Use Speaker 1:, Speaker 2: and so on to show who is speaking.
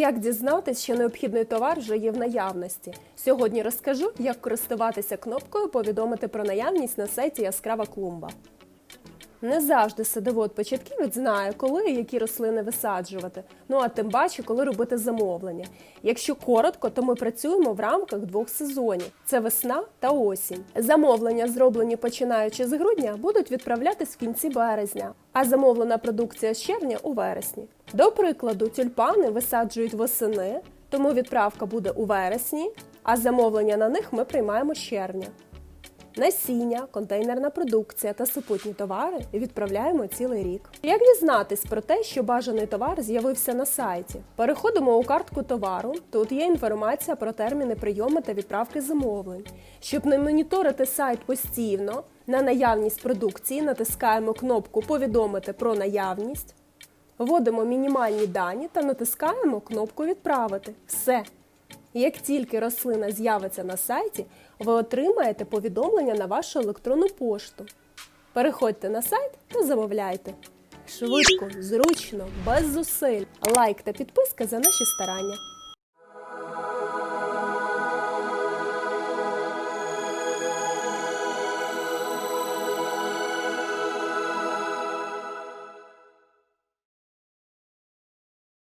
Speaker 1: Як дізнатись, що необхідний товар вже є в наявності? Сьогодні розкажу, як користуватися кнопкою Повідомити про наявність на сайті Яскрава клумба. Не завжди садовод-початківець знає, коли і які рослини висаджувати. Ну а тим паче, коли робити замовлення. Якщо коротко, то ми працюємо в рамках двох сезонів: це весна та осінь. Замовлення, зроблені починаючи з грудня, будуть відправлятись в кінці березня, а замовлена продукція з червня у вересні. До прикладу, тюльпани висаджують восени, тому відправка буде у вересні, а замовлення на них ми приймаємо з червня. Насіння, контейнерна продукція та супутні товари відправляємо цілий рік. Як дізнатись про те, що бажаний товар з'явився на сайті? Переходимо у картку товару. Тут є інформація про терміни прийому та відправки замовлень. Щоб не моніторити сайт постійно, на наявність продукції натискаємо кнопку Повідомити про наявність, вводимо мінімальні дані та натискаємо кнопку Відправити. Все. Як тільки рослина з'явиться на сайті, ви отримаєте повідомлення на вашу електронну пошту. Переходьте на сайт та замовляйте. Швидко, зручно, без зусиль. Лайк та підписка за наші старання.